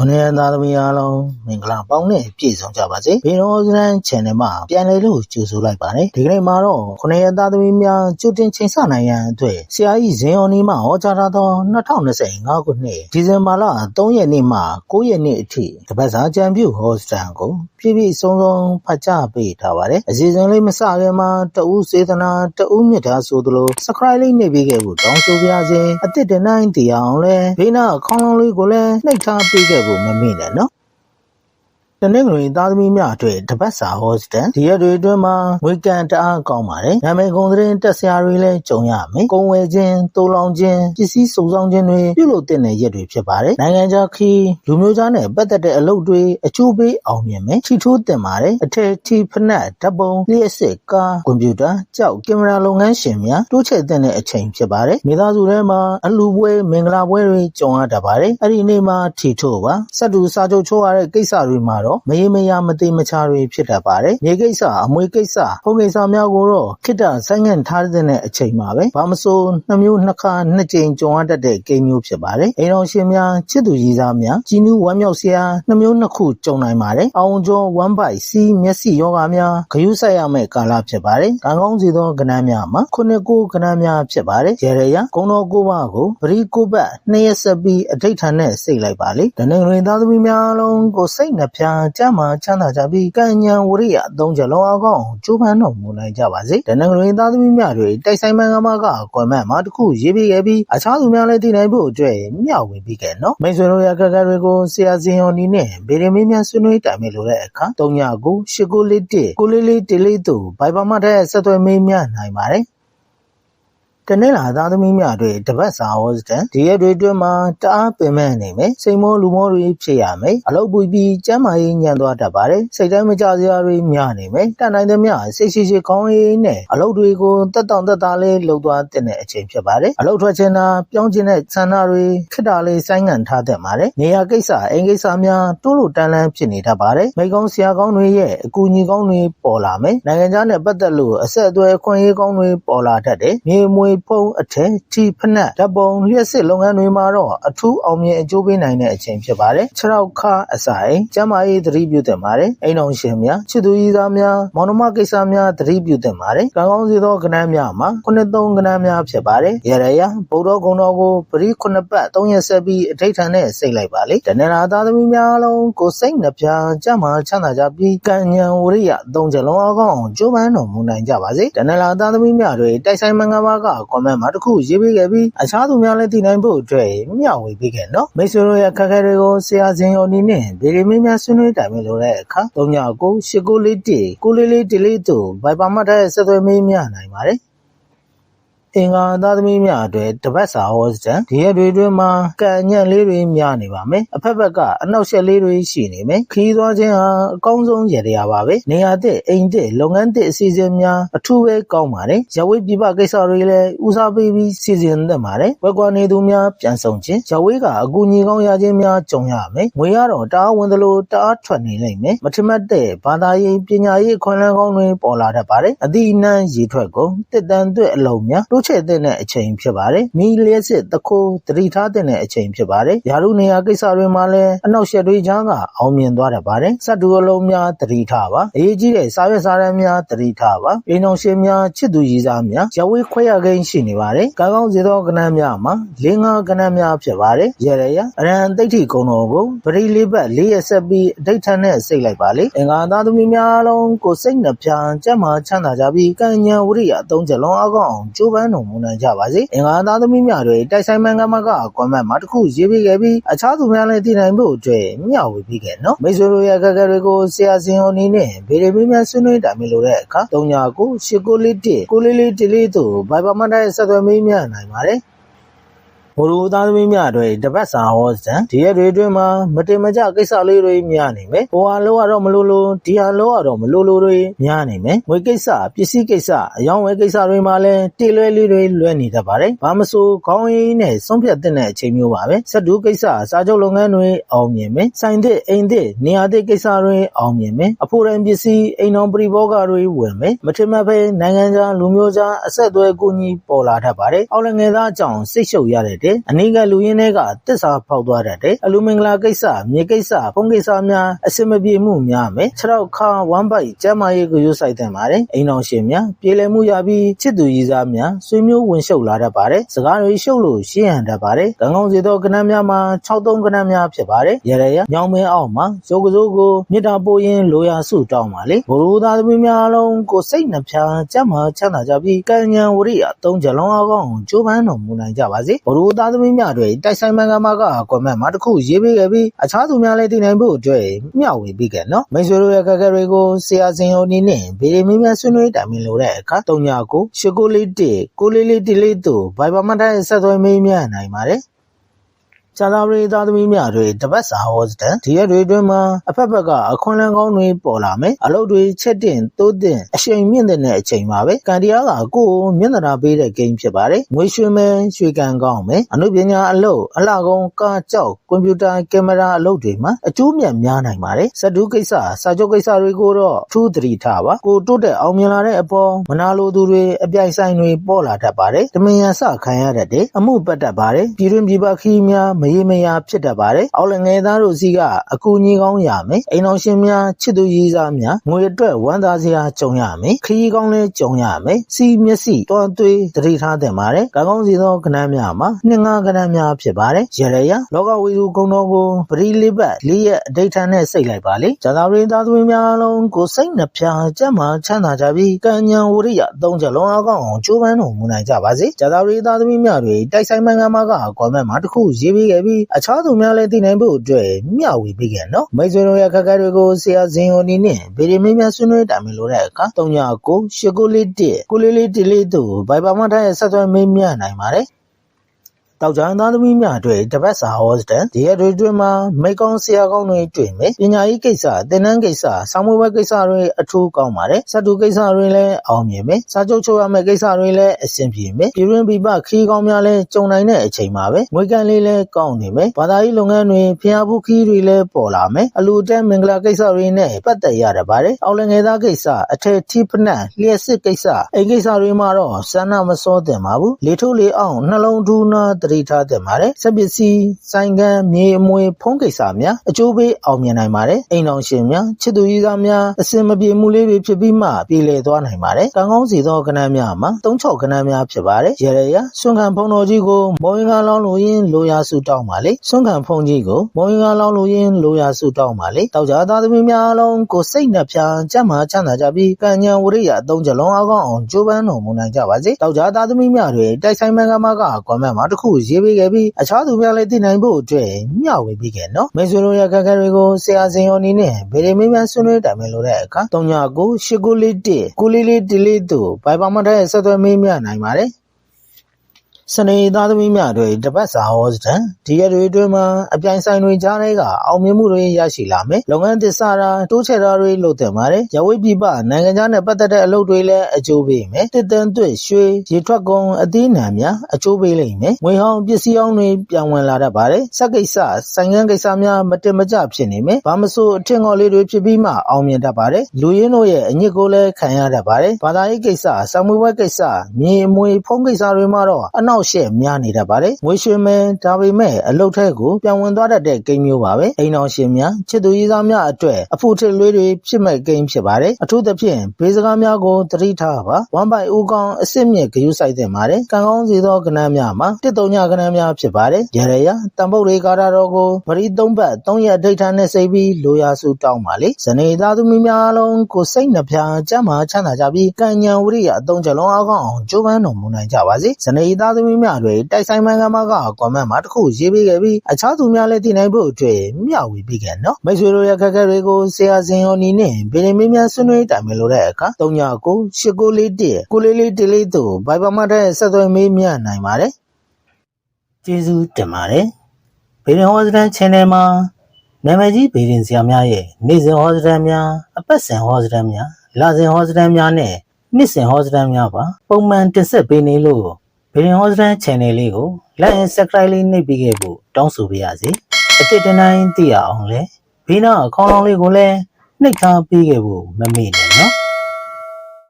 ခုနှစ်ရက်သားသမီးအားလုံးမင်္ဂလာပေါင်းနဲ့ပြည့်စုံကြပါစေ။ဘေရောစရန် channel မှာပြန်လည်လို့ကြိုဆိုလိုက်ပါတယ်။ဒီကနေ့မှာတော့ခုနှစ်ရက်သားသမီးများကြိုတင်ချိန်ဆနိုင်ရန်အတွက်ဆရာကြီးဇင်အောင်နီမှဟောကြားထားသော2025ခုနှစ်ဒီဇင်ဘာလ3ရက်နေ့မှ9ရက်နေ့အထိတပတ်စာကြံပြုဟောစတန်ကိုပြည့်ပြည့်စုံစုံဖတ်ကြားပေးထားပါတယ်။အစီအစဉ်လေးမစခင်မှာတဦးစေတနာတဦးမြတ်တာဆိုသလို subscribe လေးနှိပ်ပေးခဲ့ဖို့တောင်းဆိုပါရစေ။အစ်စ်တနိုင်တရားအောင်လဲဘေးနာခေါင်းလုံးလေးကိုလည်းနှိပ်ထားပေးခဲ့ဖို့မမေ့နဲ့နော် တနင်္ဂနွေသားသမီးများအတွက်တပတ်စာဟောစတန်ဒီရက်တွေအတွင်းမှာဝေကန်တအားကောင်းပါတယ်။နာမည်ကုန်သတင်းတက်ဆရာတွေလည်းကြုံရမယ်။ကုံဝယ်ခြင်း၊တိုးလောင်ခြင်း၊ပစ္စည်းစုံဆောင်ခြင်းတွေပြုလုပ်တဲ့ရက်တွေဖြစ်ပါတယ်။နိုင်ငံခြားခီးလူမျိုးသားနဲ့ပတ်သက်တဲ့အလုပ်တွေအကျိုးပေးအောင်မြင်မယ်။ချီထိုးတင်ပါတယ်။အထက်ထီဖနက်ဓာတ်ပုံလျှက်စစ်ကားကွန်ပျူတာကြောက်ကင်မရာလုပ်ငန်းရှင်များတိုးချဲ့တဲ့အချိန်ဖြစ်ပါတယ်။မိသားစုထဲမှာအလူပွဲမင်္ဂလာပွဲတွေကြုံရတတ်ပါတယ်။အဲ့ဒီနေ့မှာထီထိုးပါ။စက်တူစာချုပ်ချိုးရတဲ့ကိစ္စတွေမှာတော့မရေမရာမသေးမချာတွေဖြစ်တတ်ပါတယ်။မြေကိစ္စအမွေကိစ္စဖုန်ကိစ္စများကိုတော့ခိတ္တဆိုင်ငံ့ထားတဲ့အချိန်မှာပဲဘာမဆိုနှမျိုးနှစ်ခါနှစ်ကြိမ်ကြုံရတတ်တဲ့ကိန်းမျိုးဖြစ်ပါတယ်။အိမ်တော်ရှင်များချစ်သူကြီးစားများကြီးနူးဝမ်းမြောက်စရာနှမျိုးနှစ်ခုကြုံနိုင်ပါတယ်။အောင်ကျော်ဝမ်းပိုက်စီးမျက်စိယောဂများဂယုဆိုင်ရမယ့်ကာလဖြစ်ပါတယ်။ကံကောင်းစီသောကဏ္ဍများမှာခုနှစ်ကိုကဏ္ဍများဖြစ်ပါတယ်။ရေရရဂုံတော်ကိုပါကိုပရိကိုပတ်နှစ်ရက်ဆက်ပြီးအဋိဌာန်နဲ့စိတ်လိုက်ပါလေ။တနင်္ဂနွေသားသမီးများလုံးကိုစိတ်နှဖျားကြမှာချမ်းသာကြပြီးကံဉဏ်ဝရိယအသုံးချက်လုံးအကောင်းကျိုးပန်းတော်မူနိုင်ကြပါစေ။တနင်္ဂနွေသားသမီးများတွေတိုက်ဆိုင်မှန်ကမကကွန်မန့်မှာတခုရေးပေးခဲ့ပြီးအခြားသူများလည်းသိနိုင်ဖို့အတွက်မျှဝေပေးခဲ့နော်။မိတ်ဆွေတို့ရခက်ခဲတွေကိုဆရာစင်ယော်နီနဲ့ဗေဒမင်းများဆွေးနွေးတိုင်ပင်လိုတဲ့အခါ3ညကို8941 944တို့ဘိုင်ဘာမတဲ့ဆက်သွယ်မေးမြန်းနိုင်ပါတယ်။ တနင်္လာသားသမီးများအတွက်တပတ်စာဟောစတန်ဒီရက်တွေအတွင်းမှာတအားပင်မဲ့နေမယ်စိတ်မောလူမောတွေဖြစ်ရမယ်အလုပ်ပူပြီးကျမ်းမာရေးညံ့သွားတတ်ပါတယ်စိတ်တိုင်းမကြစရာတွေများနေမယ်တန်နိုင်သမျှစိတ်ရှိရှိကောင်းရေးနဲ့အလုပ်တွေကိုတက်တောင့်တက်တာလေးလှုပ်သွားတဲ့အချိန်ဖြစ်ပါတယ်အလုပ်ထွက်ခြင်းတာပြောင်းခြင်းတဲ့ဆန္ဒတွေခက်တာလေးဆိုင်းငံ့ထားတတ်ပါတယ်နေရာကိစ္စအိမ်ကိစ္စများတိုးလို့တန်းလန်းဖြစ်နေတတ်ပါတယ်မိကောင်းဆရာကောင်းတွေရဲ့အကူအညီကောင်းတွေပေါ်လာမယ်နိုင်ငံခြားနဲ့ပတ်သက်လို့အဆက်အသွယ်ခွင့်ရေးကောင်းတွေပေါ်လာတတ်တယ်မြေမွေဖုံးအထည်ထီဖနက်ဓာတ်ပုံလျှက်စစ်လုပ်ငန်းတွေမှာတော့အထူးအောင်မြင်အကျိုးပေးနိုင်တဲ့အချိန်ဖြစ်ပါတယ်ခြေထောက်ခါအစာအိမ်ကျမ်းမာရေးသတိပြုသင့်ပါတယ်အိမ်တော်ရှင်များချစ်သူကြီးသားများမောင်နှမကိစ္စများသတိပြုသင့်ပါတယ်ကံကောင်းစေသောကဏ္ဍများမှာခုနှစ်သုံးကဏ္ဍများဖြစ်ပါတယ်ရရရဗုဒ္ဓဂုံတော်ကိုပရိခုနှစ်ပတ်၃ရက်ဆက်ပြီးအဋိဌာန်နဲ့စိတ်လိုက်ပါလေတဏ္ဍာသားသမီးများလုံးကိုစိတ်နှပြကြမ်းမာချမ်းသာကြပြီးကံဉဏ်ဝရိယသုံးချက်လုံးအကောင်းကျိုးပန်းတော်မူနိုင်ကြပါစေတဏ္ဍာသားသမီးများတွေတိုက်ဆိုင်မင်္ဂဘာကကွန်မန့်မှာတစ်ခုရေးပေးခဲ့ပြီးအခြားသူများလည်းသိနိုင်ဖို့အတွက်မျှဝေပေးခဲ့နော်မိတ်ဆွေတို့ရဲ့ခက်ခဲတွေကိုဆရာစင်ယုံနီနဲ့ဗီဒီမင်းများဆွေးနွေးတိုင်ပင်လိုတဲ့အခါ39 8941 944တို့ဗိုက်ပါမတ်တဲ့ဆက်သွယ်မေးမြန်းနိုင်ပါတယ် အင်္ဂါသားသမီးများအတွက်တပတ်စာဟောစတန်ဒီရက်တွေအတွင်းမှာကံညံ့လေးတွေများနေပါမယ်အဖက်ဖက်ကအနောက်ရှက်လေးတွေရှိနေမယ်ခီးသွားခြင်းဟာအကောင်းဆုံးရတရားပါပဲနေရာတဲ့အိမ်တဲ့လုပ်ငန်းတဲ့အစီအစဉ်များအထူးပဲကောင်းပါတယ်ရဝေးပြပကိစ္စတွေလည်းဦးစားပေးပြီးစီစဉ်သင့်ပါတယ်ဝက်ကွာနေသူများပြန်ဆောင်ခြင်းရဝေးကအကူအညီကောင်းရခြင်းများကြုံရမယ်ငွေရတော့တအားဝင်သလိုတအားထွက်နေလိမ့်မယ်မထမတ်တဲ့ဘာသာရေးပညာရေးခွန်လန်းကောင်းတွေပေါ်လာတတ်ပါတယ်အသည့်အနှံရေထွက်ကုန်တစ်တန်သွက်အလုံးများတိုးချဲ့တဲ့အချိန်ဖြစ်ပါတယ်။မီးလျှပ်စစ်တခိုးသတိထားတဲ့အချိန်ဖြစ်ပါတယ်။ရာထူးနေရာကိစ္စတွေမှာလည်းအနှောက်အယှက်တွေကြားကအောင်မြင်သွားတတ်ပါတယ်။စက်တူအလုံးများသတိထားပါ။အရေးကြီးတဲ့စာရွက်စာတမ်းများသတိထားပါ။အိမ်တော်ရှင်များချစ်သူရည်စားများရဝေးခွဲရကိန်းရှိနေပါတယ်။ကံကောင်းစေသောကဏ္ဍများမှာလေးငါးကဏ္ဍများဖြစ်ပါတယ်။ရရရအရန်သိဋ္ဌိကုံတော်ကိုပရိလေးပတ်လေးရဆက်ပြီးအဋိဌာန်နဲ့စိတ်လိုက်ပါလေ။အင်္ဂါသားသမီးများလုံးကိုစိတ်နှပြကြမ်းမာချမ်းသာကြပြီးကံဉဏ်ဝရိယအသုံးချက်လုံးအကောင်းအောင်ကြိုးပမ်းတော်မူနိုင်ကြပါစေ။အင်္ဂါသားသမီးများတွေတိုက်ဆိုင်မှန်ကမကကွန်မန့်မှာတခုရေးပေးခဲ့ပြီးအခြားသူများလည်းသိနိုင်ဖို့အတွက်မျှဝေပေးခဲ့နော်။မိတ်ဆွေတို့ရဲ့အခက်အခဲတွေကိုဆရာစင်အောင်နေနဲ့ဗေဒမင်းများဆွေးနွေးတိုင်ပင်လိုတဲ့အခါ39 8941 944တို့ဘိုင်ဘာမတ်တဲ့ဆက်သွယ်မေးမြန်းနိုင်ပါတယ်။ ဘိုလ်သားသမီးများအတွက်တပတ်စာဟောစံဒီရက်တွေအတွင်းမှာမတင်မကျကိစ္စလေးတွေများနေမယ်။ဟိုဟာလို့ကတော့မလို့လို့ဒီဟာလို့ကတော့မလို့လို့တွေများနေမယ်။ငွေကိစ္စပစ္စည်းကိစ္စအယောင်းဝယ်ကိစ္စတွေမှာလည်းတေလွဲလေးတွေလွဲနေတတ်ပါတယ်။ဘာမဆိုခေါင်းရင်းနဲ့ဆုံးဖြတ်တဲ့အချိန်မျိုးပါပဲ။စက်တူကိစ္စစာချုပ်လုပ်ငန်းတွေအောင်မြင်မယ်။ဆိုင်တဲ့အိမ်တဲ့နေရာတဲ့ကိစ္စတွေအောင်မြင်မယ်။အဖို့တိုင်းပစ္စည်းအိမ်တော်ပရိဘောဂတွေဝင်မယ်။မထင်မှတ်ပဲနိုင်ငံခြားလူမျိုးခြားအဆက်အသွယ်ကူညီပေါ်လာတတ်ပါတယ်။အောက်လည်းငယ်သားအကြောင်းစိတ်ရှုပ်ရတဲ့တယ်အနိကလူရင်းတွေကတစ္ဆာဖောက်သွားတတ်တယ်အလူမင်္ဂလာကိစ္စမြေကိစ္စဖုန်းကိစ္စများအစင်မပြေမှုများမယ်ခြေထောက်ခါဝမ်းပိုက်ကျမ်းမာရေးကိုရွတ်ဆိုင်တဲ့ပါတယ်အိမ်တော်ရှင်များပြေလည်မှုရပြီးချစ်သူရည်စားများဆွေမျိုးဝင်ရှုပ်လာတတ်ပါတယ်စကားတွေရှုပ်လို့ရှင်းဟန်တတ်ပါတယ်ကံကောင်းစေသောကဏ္ဍများမှာ63ကဏ္ဍများဖြစ်ပါတယ်ရရရညောင်မင်းအောင်မှာရုပ်ကစိုးကိုမေတ္တာပို့ရင်လိုရာစုတောင်းပါလေဘုရုသားသမီးများအလုံးကိုစိတ်နှဖျားကြမ်းမာချမ်းသာကြပြီးကံဉဏ်ဝရိယသုံးကြလုံးအကောင်းကြိုးပမ်းတော်မူနိုင်ကြပါစေဘုရုသားသမီးများတွေတိုက်ဆိုင်မှန်ကမှာကကွန်မန့်မှာတစ်ခုရေးပေးခဲ့ပြီးအခြားသူများလည်းသိနိုင်ဖို့အတွက်မျှဝေပေးခဲ့နော်မိတ်ဆွေတို့ရဲ့ခက်ခဲတွေကိုဆရာစင်ဟိုနီနဲ့ဗီဒီမင်းများဆွေးနွေးတိုင်ပင်လို့တဲ့အခါ39ရှစ်ကိုလေး1ကိုလေးလေးတလေးတို့ဘိုင်ဘာမတ်တိုင်းဆက်သွယ်မေးမြန်းနိုင်ပါတယ် ဇာတာပရိသတ်သမီးများတွေတပတ်စာဟောစတန်ဒီရက်တွေအတွင်းမှာအဖက်ဖက်ကအခွန်လန်းကောင်းတွေပေါ်လာမယ်အလုပ်တွေချက်တင်တိုးတင်အချိန်မြင့်တဲ့အချိန်ပါပဲကန်တရားကကိုယ်ကိုမျက်နှာသာပေးတဲ့ဂိမ်းဖြစ်ပါတယ်ငွေရွှေမဲရွှေကန်ကောင်းမယ်အနုပညာအလုပ်အလှကုန်းကားကြောက်ကွန်ပျူတာကင်မရာအလုပ်တွေမှာအကျိုးမြတ်များနိုင်ပါတယ်စက်တူးကိစ္စစာချုပ်ကိစ္စတွေကိုတော့ထူးသတိထားပါကိုတိုးတက်အောင်မြင်လာတဲ့အပေါ်မနာလိုသူတွေအပြိုင်ဆိုင်တွေပေါ်လာတတ်ပါတယ်တမင်ရန်စခံရတတ်တယ်အမှုပတ်တတ်ပါတယ်ပြည်တွင်ပြည်ပခီးများမရေမရာဖြစ်တတ်ပါတယ်အောက်လငယ်သားတို့စီကအကူအညီကောင်းရမယ်အိမ်တော်ရှင်များချစ်သူရည်စားများငွေအတွက်ဝမ်းသာစရာကြုံရမယ်ခရီးကောင်းလည်းကြုံရမယ်စီမျက်စိတွန်းသွေးတတိထားတဲ့ပါတယ်ကောင်းကောင်းစီသောကဏ္ဍများမှာနှစ်ငါးကဏ္ဍများဖြစ်ပါတယ်ရရရလောကဝီစုကုံတော်ကိုပရိလိပတ်လေးရဲ့အဋိဌာန်နဲ့စိတ်လိုက်ပါလေဇာတာပရိသတ်သမီးများအလုံးကိုစိတ်နှဖျားကြက်မှချမ်းသာကြပြီးကံဉဏ်ဝရိယသုံးချက်လုံးအကောင်းအောင်ကြိုးပမ်းတော်မူနိုင်ကြပါစေဇာတာပရိသတ်သမီးများတွေတိုက်ဆိုင်မှန်ကန်မှာကကွန်မန့်မှာတစ်ခုရေးပေးခဲ့ပြီးအခြားသူများလည်းသိနိုင်ဖို့အတွက်မျှဝေပေးခဲ့နော်မိတ်ဆွေတို့ရဲ့ခက်ခဲတွေကိုဆရာဇင်ဟိုနီနဲ့ဗီဒီမင်းများဆွေးနွေးတိုင်ပင်လို့တဲ့အခါ39 89ကိုလေးလေးတစ်လေးတို့ဘိုင်ဘာမထားရဲ့ဆက်သွယ်မေးမြန်းနိုင်ပါတယ် တောက်ကြံသားသမီးများအတွက်တပတ်စာဟောစတန်ဒီရက်တွေအတွင်းမှာမိကောင်းဆရာကောင်းတွေတွေ့မယ်ပညာရေးကိစ္စသင်တန်းကိစ္စဆောင်းမွေးပွဲကိစ္စတွေအထူးကောင်းပါတယ်စတူကိစ္စတွေလည်းအောင်မြင်မယ်စာချုပ်ချုပ်ရမယ့်ကိစ္စတွေလည်းအဆင်ပြေမယ်ပြည်တွင်းပြည်ပခီးကောင်းများလည်းကြုံနိုင်တဲ့အချိန်ပါပဲငွေကန်လေးလည်းကောင်းနေမယ်ဘာသာရေးလုပ်ငန်းတွေဖျားဘူးခီးတွေလည်းပေါ်လာမယ်အလူတက်မင်္ဂလာကိစ္စတွေနဲ့ပတ်သက်ရတတ်ပါတယ်အောက်လည်းငယ်သားကိစ္စအထက်ထိပနတ်လျှက်စစ်ကိစ္စအိမ်ကိစ္စတွေမှာတော့စမ်းနာမစောတင်ပါဘူးလေထုတ်လေအောင်နှလုံးထူးနာတတိထားတင်ပါတယ်စက်ပစ္စည်းဆိုင်ကန်းမြေအမွေဖုံးကိစ္စများအကျိုးပေးအောင်မြင်နိုင်ပါတယ်အိမ်တော်ရှင်များချစ်သူရည်သားများအစင်မပြေမှုလေးတွေဖြစ်ပြီးမှပြေလည်သွားနိုင်ပါတယ်ကံကောင်းစီသောကဏ္ဍများမှာ36ကဏ္ဍများဖြစ်ပါတယ်ရရရဆွမ်းခံဖုံတော်ကြီးကိုမောင်ရင်ကလောင်းလို့ရင်လိုရာစုတောင်းပါလေဆွမ်းခံဖုံကြီးကိုမောင်ရင်ကလောင်းလို့ရင်လိုရာစုတောင်းပါလေတောက်ကြသားသမီးများအလုံးကိုစိတ်နှဖျားကြက်မှချမ်းသာကြပြီးကံဉဏ်ဝရိယအသုံးချက်လုံးအကောင်းအောင်ကြိုးပမ်းတော်မူနိုင်ကြပါစေတောက်ကြသားသမီးများတွေတိုက်ဆိုင်မှန်ကမှာကကွန်မန့်မှာတစ်ခုရေးပေးခဲ့ပြီးအခြားသူများလည်းသိနိုင်ဖို့အတွက်မျှဝေပေးခဲ့နော်မိတ်ဆွေတို့ရဲ့ခက်ခဲတွေကိုဆရာစင်ယောနီနဲ့ဗေဒီမင်းများဆွေးနွေးတိုင်ပင်လို့တဲ့အခါ39 89ကိုလေးလေးတစ်လေးတို့ဘိုင်ဘာမတ်ရဲ့ဆက်သွယ်မေးမြန်းနိုင်ပါတယ် စနေသားသမီးများတွေတပတ်စာဟောစတန်ဒီရက်တွေအတွင်းမှာအပြိုင်ဆိုင်တွေကြားထဲကအောင်မြင်မှုတွေရရှိလာမယ်လုပ်ငန်းသစ်စတာတိုးချဲ့တာတွေလုပ်တင်ပါတယ်ရဝိပြပနိုင်ငံခြားနဲ့ပတ်သက်တဲ့အလုပ်တွေလည်းအကျိုးပေးမယ်တစ်တန်သွေ့ရွှေရေထွက်ကုန်အသီးနှံများအကျိုးပေးလိမ့်မယ်ငွေဟောင်းပစ္စည်းဟောင်းတွေပြန်ဝင်လာတတ်ပါတယ်စက်ကိစ္စဆိုင်ငန်းကိစ္စများမတင်မကျဖြစ်နေမယ်ဘာမဆိုအထင်ကောလေးတွေဖြစ်ပြီးမှအောင်မြင်တတ်ပါတယ်လူရင်းတို့ရဲ့အညစ်ကိုလည်းခံရတတ်ပါတယ်ဘာသာရေးကိစ္စစာမွေးပွဲကိစ္စမြေအမွေဖုံးကိစ္စတွေမှာတော့အနောက်ရှက်များနေတတ်ပါတယ်ငွေရွှေမဲဒါပေမဲ့အလုတ်ထဲကိုပြန်ဝင်သွားတတ်တဲ့ကိန်းမျိုးပါပဲအိမ်တော်ရှင်များချစ်သူရေးသားများအတွက်အဖို့ထစ်လွေးတွေဖြစ်မဲ့ကိန်းဖြစ်ပါတယ်အထူးသဖြင့်ဘေးစကားများကိုသတိထားပါဝမ်ပိုင်ဦးကောင်းအစ်စ်မြင့်ဂရုစိုက်တင်ပါတယ်ကံကောင်းစီသောကဏ္ဍများမှာတစ်တုံညကဏ္ဍများဖြစ်ပါတယ်ရရရတံပုတ်တွေကားတာတော်ကိုပရိသုံးပတ်၃ရက်အဋိဌာန်နဲ့စိတ်ပြီးလိုရာစုတောင်းပါလေဇနေသားသမီးများအလုံးကိုစိတ်နှဖျားကြမ်းမှချမ်းသာကြပြီးကံဉဏ်ဝရိယအသုံးချက်လုံးအကောင်းအောင်ကြိုးပမ်းတော်မူနိုင်ကြပါစေဇနေသားသမီးများတွေတိုက်ဆိုင်မှန်ကမှာကကွန်မန့်မှာတစ်ခုရေးပေးခဲ့ပြီးအခြားသူများလည်းသိနိုင်ဖို့အတွက်မျှဝေပေးခဲ့နော်မိတ်ဆွေတို့ရဲ့ခက်ခဲတွေကိုဆရာစင်ယောနီနဲ့ဗီဒီမင်းများဆွေးနွေးတိုင်ပင်လို့တဲ့အခါ39 8941ကိုလေးလေးတလေးတို့ဘိုင်ဘာမတ်တဲ့ဆက်သွယ်မေးမြန်းနိုင်ပါတယ်ကျေးဇူးတင်ပါတယ်ဗီဒီဟောစတန် channel မှာနာမည်ကြီးဗီဒီဆရာများရဲ့နေ့စဉ်ဟောစတန်များအပတ်စဉ်ဟောစတန်များလစဉ်ဟောစတန်များနဲ့နှစ်စဉ်ဟောစတန်များပါပုံမှန်တင်ဆက်ပေးနေလို့ ဗီဒီဟောစတန် channel လေးကို like and subscribe လေးနှိပ်ပေးခဲ့ဖို့တောင်းဆိုပါရစေအတစ်တနိုင်သိရအောင်လဲဘေးနာအကောင့်လေးကိုလည်းနှိပ်ထားပေးခဲ့ဖို့မမေ့နဲ့နော်